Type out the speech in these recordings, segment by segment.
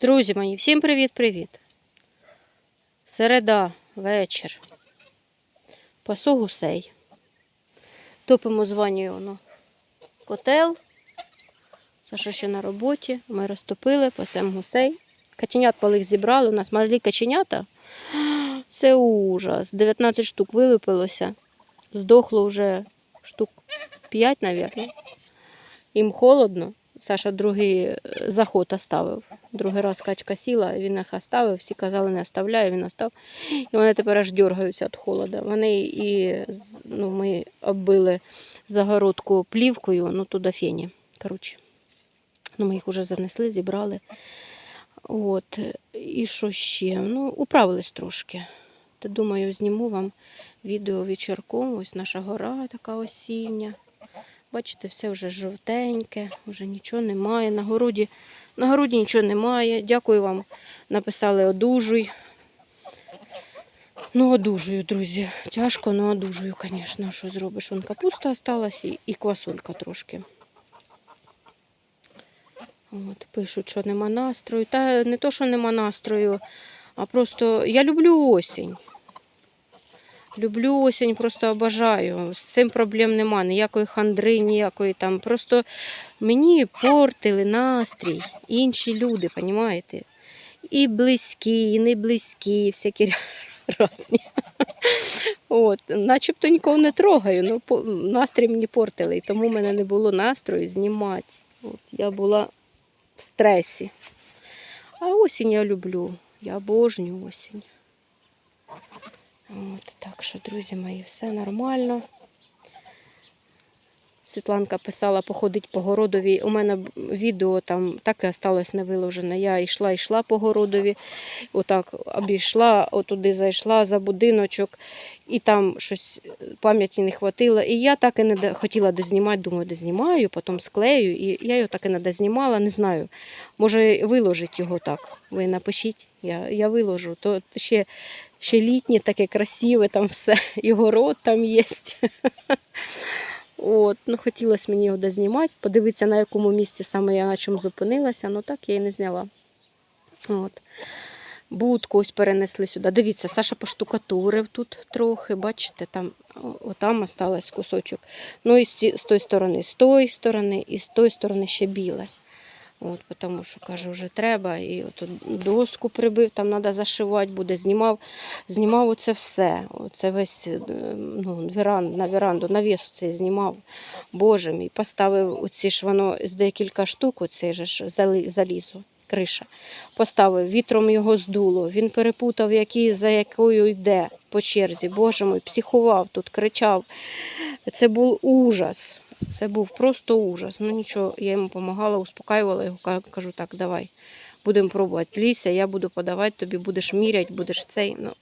Друзі мої, всім привіт-привіт. Середа, вечір. Пасу гусей. Топимо з воно котел. Саша ще на роботі. Ми розтопили, пасемо гусей. Каченят малих зібрали. У нас малі каченята. Це ужас. 19 штук вилупилося. Здохло вже штук 5, мабуть. Їм холодно. Саша другий е, заход оставив. Другий раз качка сіла, він їх оставив, всі казали, не оставляє, він остав. І вони тепер аж дергаються від холоду. Вони і ну, ми оббили загородку плівкою, ну туди фені. Коротше. Ну, ми їх вже занесли, зібрали. От. І що ще? Ну, управились трошки. Та думаю, зніму вам відео вечірком. Ось наша гора така осіння. Бачите, все вже жовтеньке, вже нічого немає. На городі, на городі нічого немає. Дякую вам. Написали одужуй. Ну, одужую, друзі. Тяжко, але одужую, звісно. Що зробиш? Вон капуста осталась і, і квасолька трошки. От, пишуть, що нема настрою. Та не то, що нема настрою, а просто я люблю осінь. Люблю осінь, просто обожаю. З цим проблем нема, ніякої хандри, ніякої там. Просто мені портили настрій інші люди, розумієте? І близькі, і не близькі, всякі різні. От, начебто нікого не трогаю, ну настрій мені портили, і тому в мене не було настрою знімати. От, я була в стресі. А осінь я люблю. Я обожнюю осінь. От, так що, друзі мої, все нормально. Світланка писала походить по городові. У мене відео там так і осталось не виложене. Я йшла, йшла по городові, отак обійшла, отуди зайшла за будиночок, і там щось е, пам'яті не хватило. І я так і не хотіла дознімати, думаю, дознімаю, потім склею. І я його так і не дознімала, не знаю. Може, виложить його так. Ви напишіть, я, я виложу. То ще, ще літнє, таке красиве, там все, і город там є. От, ну хотілося мені його дознімати, подивитися, на якому місці саме я на чому зупинилася, ну так я і не зняла. От. Будку ось перенесли сюди. Дивіться, Саша поштукатурив тут трохи, бачите, там отам осталось кусочок. Ну і з, з тої сторони, з тої сторони, і з тої сторони ще біле. От, тому що каже, вже треба. І от доску прибив, там треба зашивати буде. Знімав, знімав оце все. Оце весь е, ну, віран, на віранду, навіс цей знімав. Боже мій, поставив оці ж воно з декілька штук, оце же ж залізо, криша. Поставив, вітром його здуло. Він перепутав, який за якою йде по черзі. Боже мій, психував тут, кричав. Це був ужас. Це був просто ужас. Ну нічого, я йому допомагала, успокаювала його, кажу, так, давай, будемо пробувати. Ліся, я буду подавати, тобі будеш міряти, будеш цей. Ну,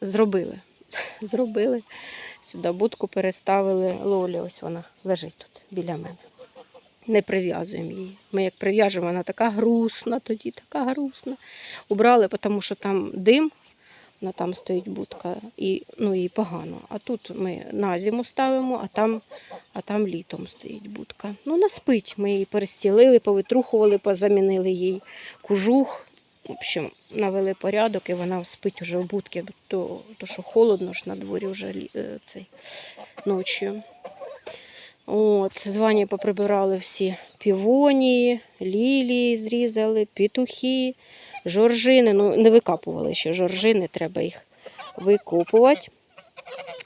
зробили. Зробили. Сюди будку переставили. Лолі, ось вона лежить тут біля мене. Не прив'язуємо її. Ми як прив'яжемо, вона така грустна, тоді така грустна. Убрали, тому що там дим, вона там стоїть будка, і ну, їй погано. А тут ми на зиму ставимо, а там, а там літом стоїть будка. Ну, вона спить. Ми її перестілили, повитрухували, позамінили їй кужух. В общем, навели порядок, і вона спить уже в будці, то, то що холодно ж на дворі вже е, цей, ночі. От, з Ванею поприбирали всі півонії, лілії зрізали, петухи, жоржини. Ну, не викапували ще жоржини, треба їх викопувати.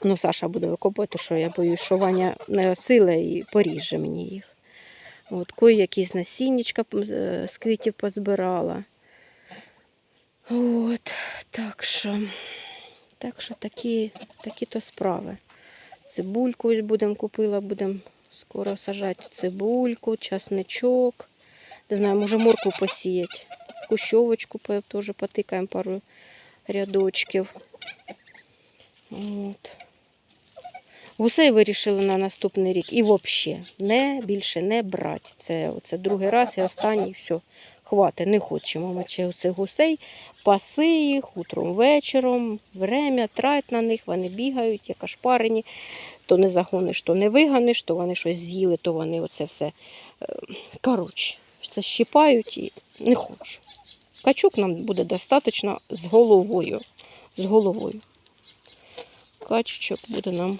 Ну, Саша буде викопувати, що я боюсь, що Ваня не сила і поріже мені їх. От, кої якісь насіннячка е, з квітів позбирала. От, так що, так що такі, такі то справи. Цибульку будемо купила, будемо скоро сажати цибульку, часничок. Не знаю, може морку посіяти. Кущовочку теж потикаємо пару рядочків. От. Гусей вирішили на наступний рік. І взагалі не більше не брати. Це, це другий раз і останній, все. Хватить, не хочемо ми цих гусей. Паси їх утром, вечором, время, трать на них, вони бігають, як ошпарені. То не загониш, то не виганиш, то вони щось з'їли, то вони оце все. е, Коротше, все щипають і не хочу. Качок нам буде достатньо з головою. З головою. Качечок буде нам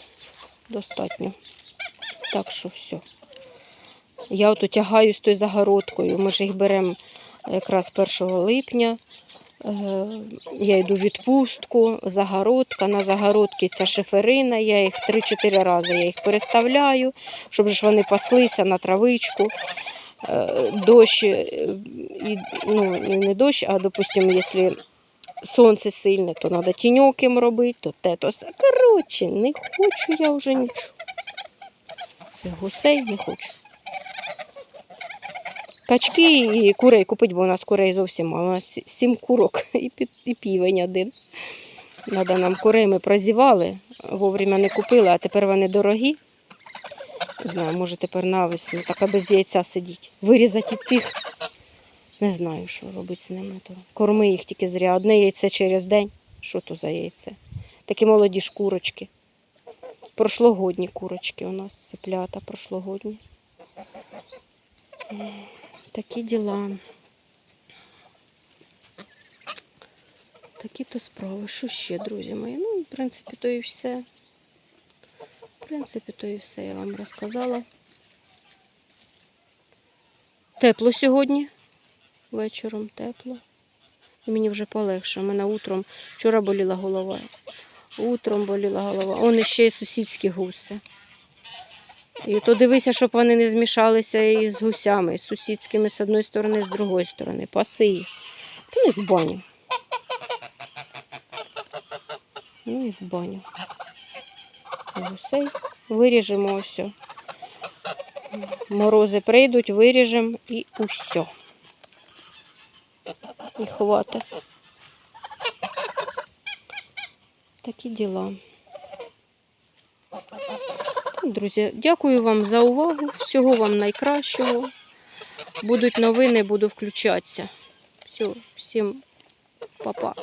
достатньо. Так що все. Я от тягаю з тою загородкою. Ми ж їх беремо якраз 1 липня. Е, Я йду в відпустку, загородка. На загородці ця шиферина. Я їх 3-4 рази я їх переставляю, щоб ж вони паслися на травичку. Е, Дощ, і, ну, не дощ, а, допустимо, якщо сонце сильне, то треба тіньок їм робити, то те, то все. Коротше, не хочу я вже нічого. Це гусей не хочу. Качки і курей купити, бо у нас курей зовсім мало. У нас сім курок і, і півень один. Надо нам курей ми прозівали, вовремя не купили, а тепер вони дорогі. Не знаю, може тепер навесну, так а без яйця сидіть. Вирізати тих. Не знаю, що робити з ними. То. Корми їх тільки зря. Одне яйце через день. Що то за яйце? Такі молоді ж курочки. Прошлогодні курочки у нас, цеплята прошлогодні. Такі діла. Такі то справи. Що ще, друзі мої? Ну, в принципі, то і все. В принципі, то і все я вам розказала. Тепло сьогодні. Вечором тепло. І мені вже полегше. У мене утром вчора боліла голова. Утром боліла голова. Он ще й сусідські гуси. І то дивися, щоб вони не змішалися із гусями, з сусідськими з одної сторони, з другої сторони. Паси їх. Ну їх в баню. Ну і в баню. Гусей виріжемо ось. Морози прийдуть, виріжемо і усе. І ховати. Такі діла. Так, Друзі, дякую вам за увагу. Всього вам найкращого. Будуть новини, буду включатися. Все, всім па-па.